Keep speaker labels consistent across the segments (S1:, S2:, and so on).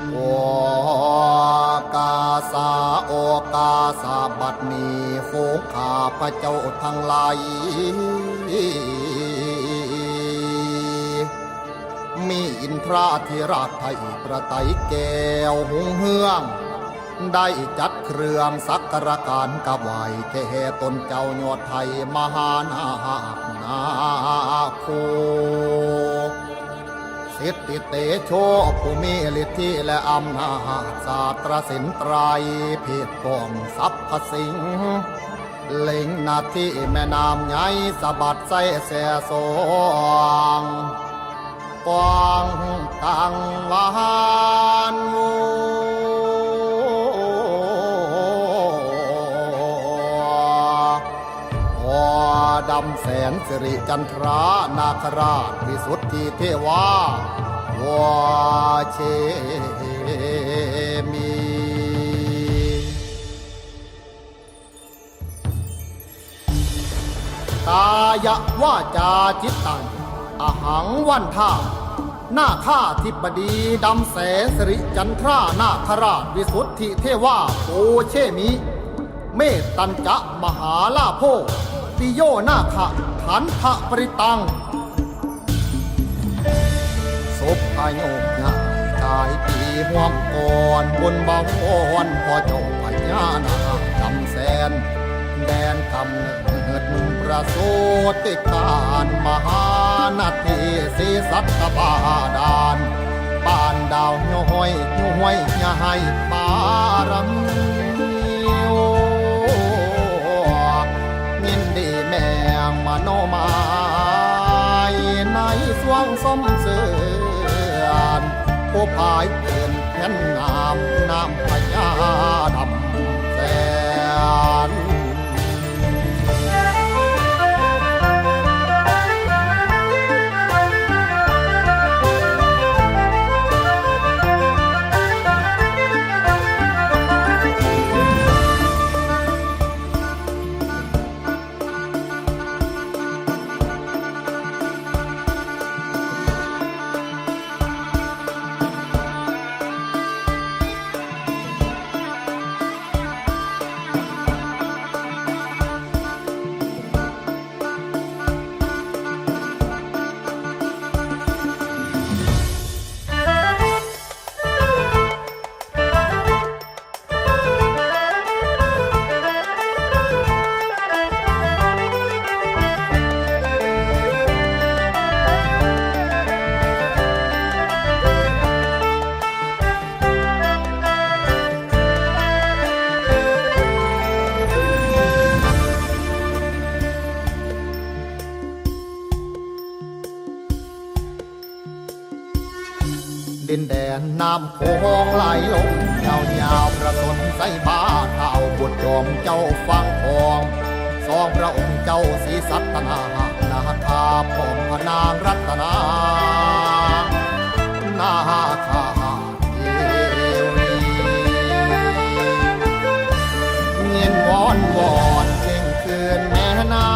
S1: โอกาสาโอกาสาบัดนี้โฟงข้าพระเจ้าทั้งหลายมีอินทราธิราชไทยประไตแก้วหงเฮือง ได้จัดเครื่องสักการะการกบไหวแก่ตนเจ้ายอดไทยมหานาคนาโค สิทธิเตโชผู้มีฤทธิและอำนาจศาสตรสินไตรยเพศปองทรัพย์สิงเล็งนาที่แม่น้ำใหญ่สะบัดใส่แสสงกวางตังวานวพอดำแสนสิริจันทรานาคราชวิสุทธิเทวาวา เชมีกายะว่าจาจิตตังอหังวันท่าหน้าข้าทิบดีดำแสนสิริจันทรานาคราชวิสุทธิเทวาโอเชมิ เมตตัญจะมหาลาโพปิโยนาคะขันทะปริตัง ศพพายโยกยากายปีห่วงก่อนบนบาวอนพอเจงพญานาคจำแสน แดนกำเนิดประสูติการมหานาทีสีสัตบาดานบ้านดาวย้อยย้อยยายบารมีโอยินดีแมงมโนมายในสวงสม พายเตือนแผ่นน้ำน้ำพญาดำแส ดินแดนน้ำโขงไหลลงยาวยาวประสนใส่บาเท้าบุตรจอมเจ้าฟังทองสองพระองค์เจ้าศรีสัตนานาคาพร้อมพนางรัตนานาคาเทวีเงียนวอนวอนเข่งคืนแม่น้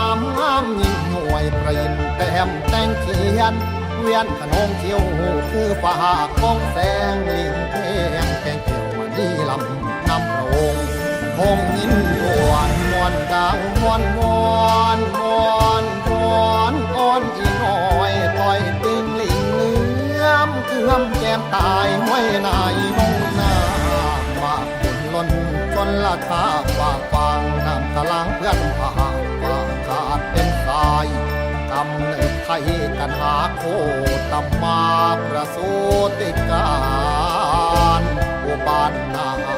S1: ำงามยิ่งหน่วยประยินแต้มแต่งเขียน เวียนขนงเขียวคือฝากของแสงลิงเพงแกงเขียวมานีลำนำพรงคงยินมวนมวนดังมวนมวนมวนมวนอ่อนอีน้อยต่อยตึงลิงเลื่อมเกือมแก้มตายห้วยนายนงนามาบุญล้นจนละทาฝากฟังน้ำตะลังเพื่อนผ่าฝากขาดเป็นสายำในไทยกันหาโคตมาประสูติการอุบานนา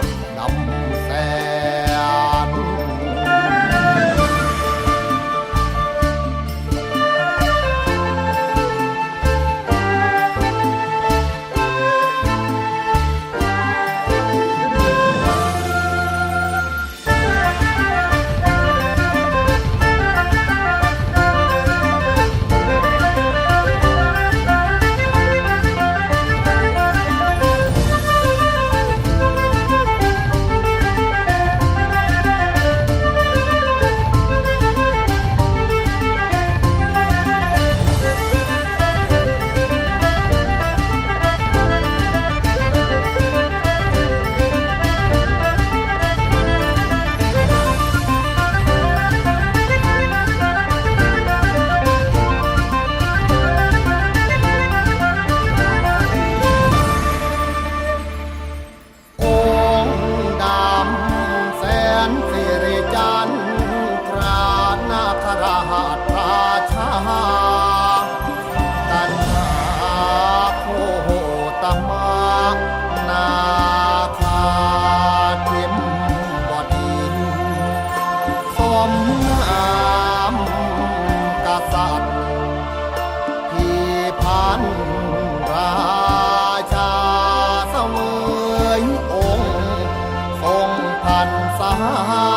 S1: Ah.